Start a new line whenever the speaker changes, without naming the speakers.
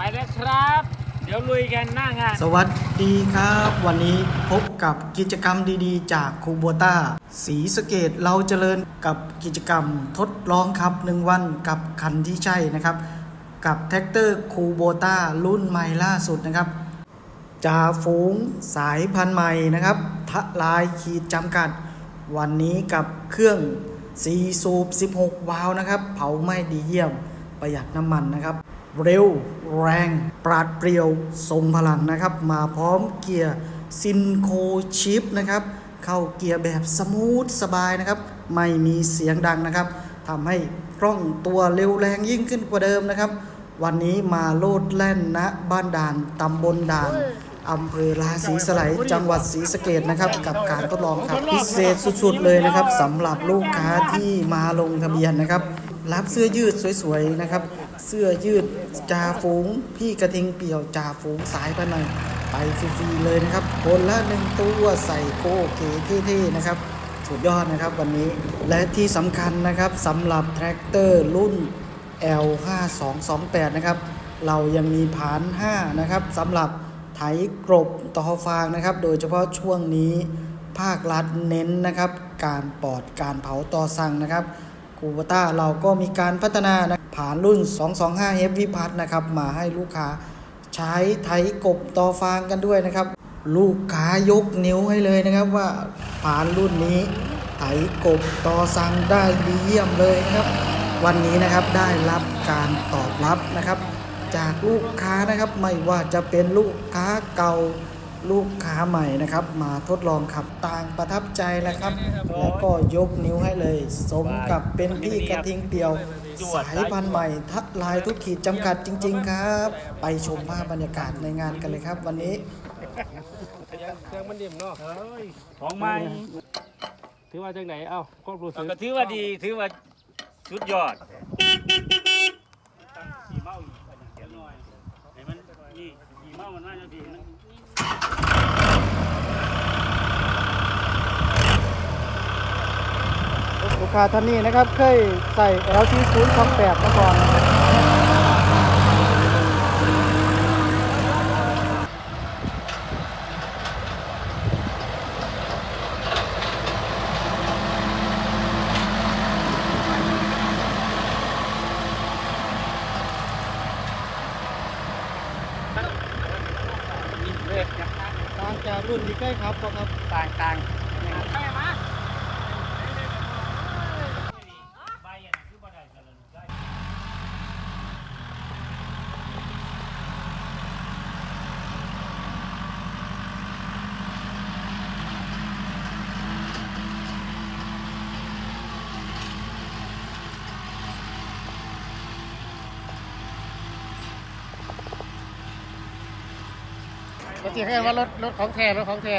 ไปแล้วครับ เดี๋ยวลุยกันหน้างาน
สวัสดีครับ วันนี้พบกับกิจกรรมดีๆ จากคูโบต้าสีสเกตเราเจริญกับกิจกรรมทดลองขับหนึ่งวันกับคันที่ใช่นะครับ กับแท็กเตอร์คูโบต้ารุ่นใหม่ล่าสุดนะครับจ่าฝูงสายพันธุ์ใหม่นะครับทะลายขีดจำกัด วันนี้กับเครื่อง4สูบ16 วาล์วนะครับ เผาไหม้ดีเยี่ยมประหยัดน้ำมันนะครับ เร็ว แรง ปราดเปรียวทรงพลังนะครับ มาพร้อมเกียร์ซินโคชิปนะครับ เข้าเกียร์แบบสมูทสบายนะครับ ไม่มีเสียงดังนะครับทำให้คล่องตัวเร็วแรงยิ่งขึ้นกว่าเดิมนะครับ วันนี้มาโลดแล่นณบ้านด่านตำบลด่านอำเภอราศีสไลจังหวัดศรีสะเกดนะครับ กับการทดลองครับพิเศษสุดๆเลยนะครับสำหรับลูกค้าที่มาลงทะเบียนนะครับ รับเสื้อยืดสวยๆนะครับ เสื้อยืดจ่าฝูง พี่กระทิงเปี่ยวจ่าฝูงสายพันธุ์ไปฟรีๆเลยนะครับคนละหนึ่งตัวใส่โคเก๋เท่ๆนะครับ สุดยอดนะครับวันนี้และที่สำคัญนะครับสำหรับแทรกเตอร์รุ่น L5228 นะครับ เรายังมีผาน 5 นะครับสำหรับไถกรบต่อฟางนะครับ โดยเฉพาะช่วงนี้ภาครัฐเน้นนะครับ การปลอดการเผาต่อสั่งนะครับ คูบต้าเราก็มีการพัฒนานะผ่านรุ่น 225 Heavy p a s นะครับมาให้ลูกค้าใช้ไถกบต่อฟางกันด้วยนะครับ ลูกค้ายกนิ้วให้เลยนะครับว่าผ่านรุ่นนี้ไถกบต่อสังได้ดีเยี่ยมเลยนะครับ วันนี้นะครับได้รับการตอบรับนะครับ จากลูกค้านะครับไม่ว่าจะเป็นลูกค้าเก่า ลูกค้าใหม่นะครับ มาทดลองขับต่างประทับใจนะครับ แล้วก็ยกนิ้วให้เลย สมกับเป็นพี่กระทิงเปียว สายพันธุ์ใหม่ ทัดลายทุกขีดจำกัดจริง ๆ ครับ ไปชมภาพบรรยากาศในงานกันเลยครับ วันนี้
เครื่องมันดิ่มเนาะ
ของใหม่
ถือว่าจังไหนเอ้าก็รู้สึก
ก็ถือว่าดีถือว่าสุดยอดา
ท่านนี้นะครับ เคยใส่ LT 0 2 8มาก่อนนะครับต่างจากรุ่นที่ใกล้ครับบ่ครับ
ต่าง ปกติเขาเรียกว่ารถรถของแท้รถของแท้